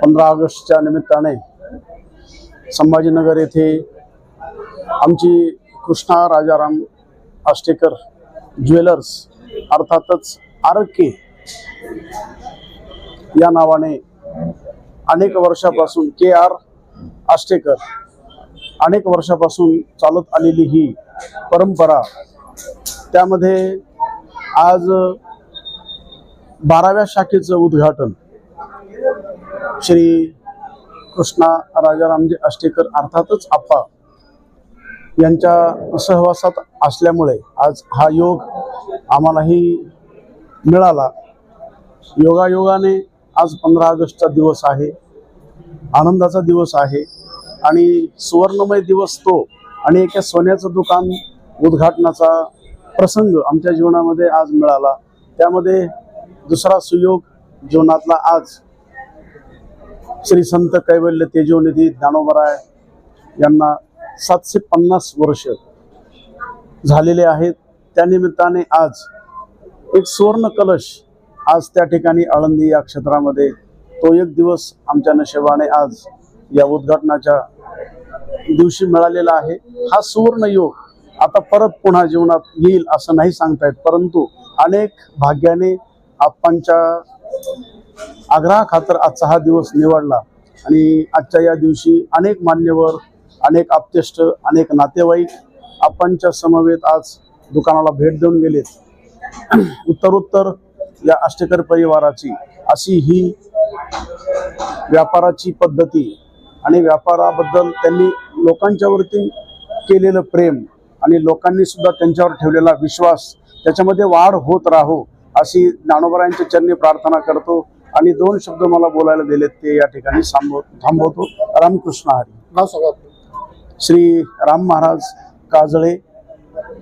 पंधरा ऑगस्टच्या निमित्ताने संभाजीनगर येथे आमची कृष्णा राजाराम आष्टेकर ज्वेलर्स अर्थातच आर के या नावाने अनेक वर्षापासून के आर आष्टेकर अनेक वर्षापासून चालत आलेली ही परंपरा त्यामध्ये आज बाराव्या शाखेचं उद्घाटन श्री कृष्णा राजारामजी आष्टेकर अर्थातच आप्पा यांच्या सहवासात असल्यामुळे आज हा योग आम्हालाही मिळाला. योगायोगाने आज पंधरा ऑगस्टचा दिवस आहे. आनंदाचा दिवस आहे. आणि सुवर्णमय दिवस तो आणि एका सोन्याचं दुकान उद्घाटनाचा प्रसंग आमच्या जीवनामध्ये आज मिळाला. त्यामध्ये दुसरा सुयोग जीवनातला आज श्री संत कैवल्य तेजोनिधी ज्ञानोबराय यांना सातशे पन्नास वर्ष झालेले आहेत. त्यानिमित्ताने आज एक सुवर्ण कलश आज त्या ठिकाणी आळंदी या क्षेत्रामध्ये तो एक दिवस आमच्या नशेबाने आज या उद्घाटनाच्या दिवशी मिळालेला आहे. हा सुवर्ण योग आता परत पुन्हा जीवनात येईल असं नाही सांगतायत परंतु अनेक भाग्याने आग्रहा आग्रहाखातर आजचा हा दिवस निवडला. आणि आजच्या या दिवशी अनेक मान्यवर अनेक आप्तेष्ट अनेक नातेवाईक आपणच्या समवेत आज दुकानाला भेट देऊन गेलेत. उत्तरोत्तर या अष्टेकर परिवाराची अशी ही व्यापाराची पद्धती आणि व्यापाराबद्दल त्यांनी लोकांच्यावरती केलेलं प्रेम आणि लोकांनी सुद्धा त्यांच्यावर ठेवलेला विश्वास त्याच्यामध्ये वाढ होत राहो अशी ज्ञानोबरायांच्या चरणी प्रार्थना करतो. आणि दोन शब्द मला बोलायला दिलेत ते या ठिकाणी थांबव थांबवतो. रामकृष्ण हरी. श्री राम महाराज काजळे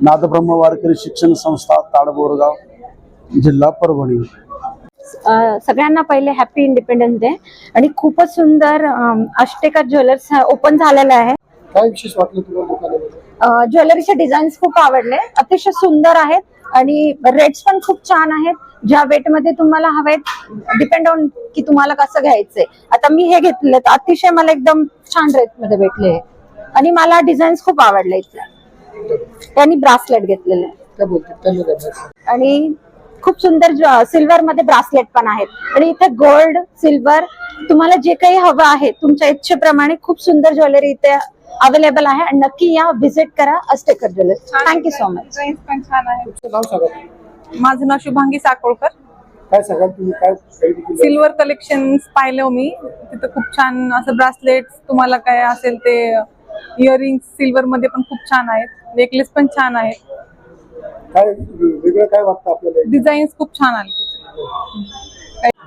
नादब्रह्म वारकरी शिक्षण संस्था ताडबोरगाव जिल्हा परभणी. अ, सगळ्यांना पहिले हॅपी इंडिपेंडन्स डे आणि खूपच सुंदर अम, आष्टेकर ज्वेलर्स ओपन झालेलं आहे. काय विशेष वाटलं ज्वेलरीचे डिझाईन्स खूप आवडले. अतिशय सुंदर आहेत आणि रेट्स पण खूप छान आहेत. ज्या वेटमध्ये तुम्हाला हवेत डिपेंड ऑन की तुम्हाला कसं घ्यायचंय. आता मी हे घेतले अतिशय मला एकदम छान रेटमध्ये भेटले. आणि मला डिझाईन्स खूप आवडले इथल्या. त्यांनी ब्रासलेट घेतलेले? आणि खूप सुंदर सिल्वर मध्ये ब्रासलेट पण आहेत. आणि इथे गोल्ड सिल्वर तुम्हाला जे काही हवं आहे तुमच्या इच्छेप्रमाणे खूप सुंदर ज्वेलरी इथे अवेलेबल आहे. आणि नक्की या व्हिजिट करा. Astekar jewellers. Thank you so much पण छान आहे तुमचं नाव सांगा. तुम्ही. माझं नाव शुभांगी साकोळकर. काय सांगाल तुम्ही? काय खरेदी केली? सिल्वर कलेक्शन पाहिलं मी. तिथं खूप छान असं ब्रासलेट तुम्हाला काय असेल ते इयरिंग सिल्वर मध्ये पण खूप छान आहेत. नेकलेस पण छान आहेत. काय वेगळं काय वाटतं आपल्याला? डिझाईन्स खूप छान आले.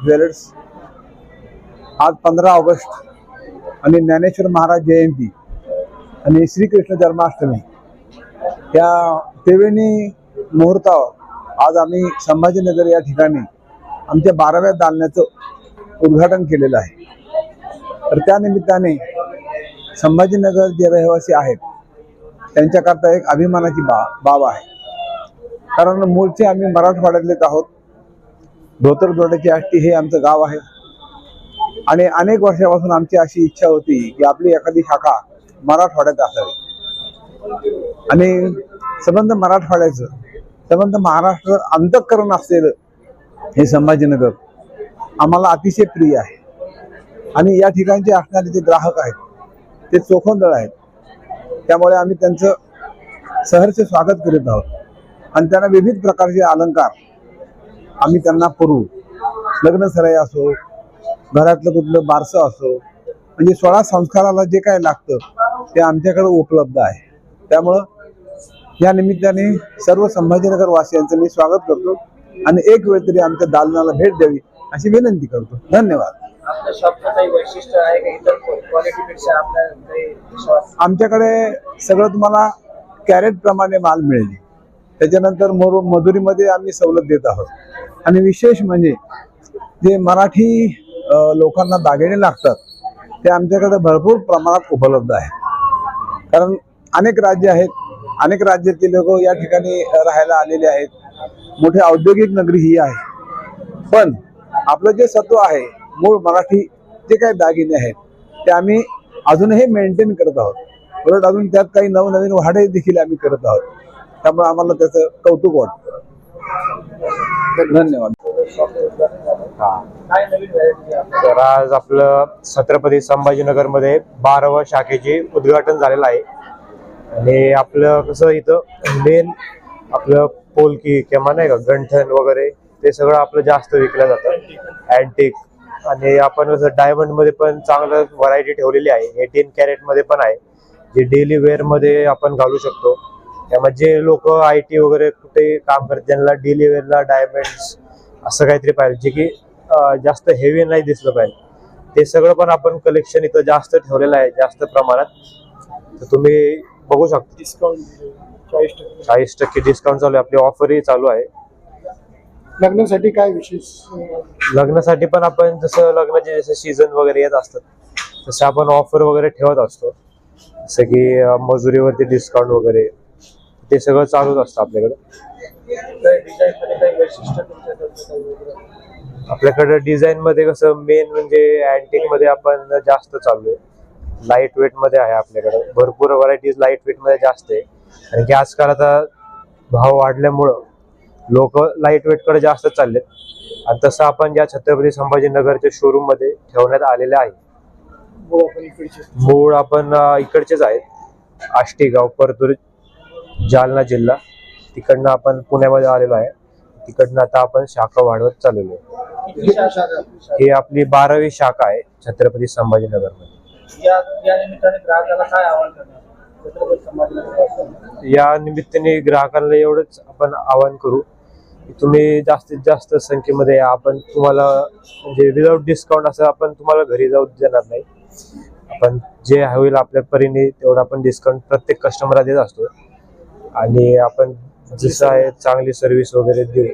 ज्वेलर्स आज पंधरा ऑगस्ट आणि ज्ञानेश्वर महाराज जयंती. आणि श्रीकृष्ण जन्माष्टमी. या त्रिवेणी मुहूर्तावर आज आम्ही संभाजीनगर या ठिकाणी आमच्या बाराव्या दालन्याचं उद्घाटन केलेलं आहे. तर त्या निमित्ताने संभाजीनगर जे रहिवासी आहेत त्यांच्याकरता एक अभिमानाची बा बाब आहे. कारण मूळचे आम्ही मराठवाड्यातलेच आहोत. धोतर जोड्याची आष्टी हे आमचं गाव आहे. आणि अनेक वर्षापासून आमची अशी इच्छा होती की आपली एखादी शाखा मराठवाड्यात असावी आणि संबंध मराठवाड्याचं संबंध महाराष्ट्र अंतःकरण असलेलं हे संभाजीनगर आम्हाला अतिशय प्रिय आहे. आणि या ठिकाणचे असणारे जे ग्राहक आहेत ते चोखंदळ आहेत. त्यामुळे आम्ही त्यांचं सहर्ष स्वागत करीत आहोत. आणि त्यांना विविध प्रकारचे अलंकार आम्ही त्यांना पुरवू लग्न सराई असो घरातलं कुठलं बारसं असो म्हणजे सोळा संस्काराला जे काय लागतं ते आमच्याकडे उपलब्ध आहे. त्यामुळं या निमित्ताने सर्व संभाजीनगर वासियांचं मी स्वागत करतो आणि एक वेळ तरी आमच्या दालनाला भेट द्यावी अशी विनंती करतो. धन्यवाद. आमच्याकडे सगळं तुम्हाला कॅरेट प्रमाणे माल मिळेल. त्याच्यानंतर मोर मजुरीमध्ये आम्ही सवलत देत आहोत. आणि विशेष म्हणजे जे मराठी लोकांना दागिने लागतात ते आमच्याकडे भरपूर प्रमाणात उपलब्ध आहे कारण अनेक राज्य आहेत अनेक राज्यातील लोक या ठिकाणी राहायला आलेले आहेत. मोठी औद्योगिक नगरी ही आहे. पण आपलं जे सत्व आहे मूळ मराठी जे काही दागिने आहेत ते आम्ही अजूनही मेंटेन करत आहोत. उलट अजून त्यात काही नवनवीन वाढे देखील आम्ही करत आहोत. त्यामुळे आम्हाला त्याचं कौतुक वाटतं. धन्यवाद. तर आज आपलं छत्रपती संभाजीनगरमध्ये बारावं शाखेचे उद्घाटन झालेलं आहे. आणि आपलं कसं इथं मेन आपलं पोलकी किंवा नाही का गंठन वगैरे ते सगळं आपलं जास्त विकलं जातं. अँटिक आणि आपण कसं डायमंडमध्ये पण चांगलं व्हरायटी ठेवलेली आहे. एटीन कॅरेटमध्ये पण आहे. जे डेली वेअरमध्ये आपण घालू शकतो. त्यामुळे जे लोक आय टी वगैरे कुठे काम करतात त्यांना डेली वेअरला डायमंड्स असं काहीतरी पाहिजे जे की जास्त हेवी नाही दिसलं पाहिजे. ते सगळं पण आपण कलेक्शन इथं जास्त ठेवलेलं आहे जास्त प्रमाणात. तर तुम्ही बघू शकता. डिस्काउंट चाळीस टक्के. चाळीस टक्के डिस्काउंट चालू आहे. आपली ऑफरही चालू आहे. लग्नासाठी काय विशेष? लग्नासाठी पण आपण जसं लग्नाचे जसं सीझन वगैरे येत असतात तसं आपण ऑफर वगैरे ठेवत असतो. जसं की मजुरीवरती डिस्काउंट वगैरे. ते सगळं चालूच असतं आपल्याकडे. आपल्याकडे डिझाईन मध्ये कसं मेन म्हणजे अँटिकमध्ये आपण जास्त चालू आहे. लाइट वेटमध्ये आहे आपल्याकडे. भरपूर व्हरायटीज लाइट वेटमध्ये जास्त आहे. आणि की आजकाल आता भाव वाढल्यामुळं लोक लाइट वेटकडे जास्त चाललेत. आणि तसं आपण या छत्रपती संभाजीनगरच्या शोरूममध्ये ठेवण्यात आलेले आहे. मूळ आपण इकडचेच आहेत. आष्टीगाव परतूर जालना जिल्हा. तिकडनं आपण पुण्यामध्ये आलेलो आहे. तिकडनं आता आपण शाखा वाढवत चाललेलो आहे? ही आपली बारावी शाखा आहे छत्रपती संभाजीनगरमध्ये या या निमित्ताने ग्राहकांना एवढंच आपण आवाहन करू की तुम्ही जास्तीत जास्त संख्येमध्ये या. आपण तुम्हाला म्हणजे विदाऊट डिस्काउंट असं आपण तुम्हाला घरी जाऊ देणार नाही. आपण जे होईल आपल्या परीने तेवढं आपण डिस्काउंट प्रत्येक कस्टमरला देत असतो. आणि आपण जसं आहे चांगली सर्व्हिस वगैरे देऊ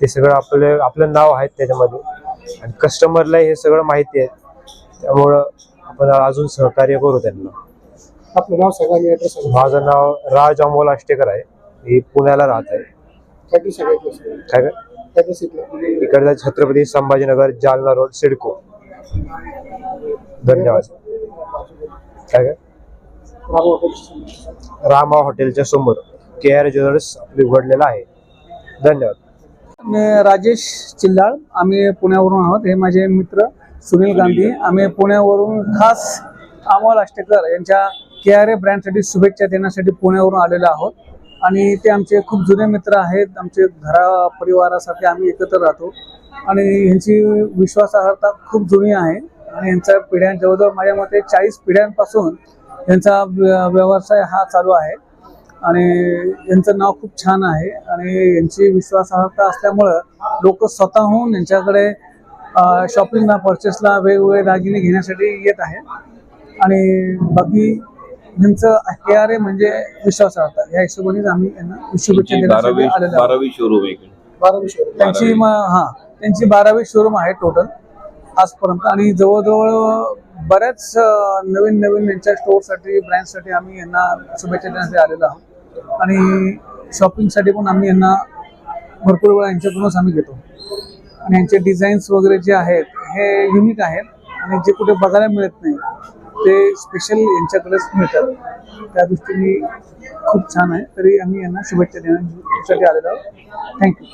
ते सगळं आपलं आपलं नाव आहे त्याच्यामध्ये. आणि कस्टमरला हे सगळं माहिती आहे. त्यामुळं आपण अजून सहकार्य करू त्यांना. आपलं नाव सगळ्यांनी ऍड्रेस माझं नाव राज अमोल आष्टेकर आहे. मी पुण्याला राहत आहे. काय काय ऍड्रेस इकडचा छत्रपती संभाजीनगर जालना रोड सिडको. धन्यवाद. काय काय? रामा हॉटेल रामा हॉटेलच्या समोर के आर ज्वेलर्स उघडलेला आहे. धन्यवाद. मी राजेश चिल्लाळ. आम्ही पुण्यावरून आहोत. हे माझे मित्र सुनील गांधी. आम्ही पुण्यावरून खास अमोल आष्टेकर यांच्या के आर ए ब्रँडसाठी शुभेच्छा देण्यासाठी पुण्यावरून आलेलो आहोत. आणि ते आमचे खूप जुने मित्र आहेत. आमचे घरा परिवारासाठी आम्ही एकत्र राहतो. आणि यांची विश्वासार्हता खूप जुनी आहे. आणि यांच्या पिढ्या जवळजवळ माझ्या मते चाळीस पिढ्यांपासून यांचा व्य- व्यवसाय हा चालू आहे. आणि यांचं नाव खूप छान आहे. आणि यांची विश्वासार्हता असल्यामुळं लोक स्वतःहून यांच्याकडे शॉपिंगला पर्चेसला वेगवेगळे दागिने घेण्यासाठी येत आहेत. आणि बाकी आर ए म्हणजे विश्वासार्हता. या हिशोबानेच आम्ही यांना शुभेच्छा त्यांची देण्यासाठी बारावी आलेलो आहोत. बारावी शोरूम आहे त्यांची म- हा त्यांची बारावी शोरूम आहे टोटल आजपर्यंत. आणि जवळजवळ बऱ्याच नवीन नवीन यांच्या स्टोअरसाठी ब्रँडसाठी आम्ही यांना शुभेच्छा देण्यासाठी आलेलो आहोत. आणि शॉपिंगसाठी पण आम्ही यांना भरपूर वेळा यांच्याकडूनच आम्ही घेतो. आणि यांचे डिझाईन्स वगैरे जे आहेत हे युनिक आहेत. आणि जे कुठे बघायला मिळत नाही ते स्पेशल यांच्याकडेच मिळतात. त्या दृष्टीने खूप छान आहे. तरी आम्ही यांना शुभेच्छा देण्यासाठी आलेलो आहोत. थँक्यू.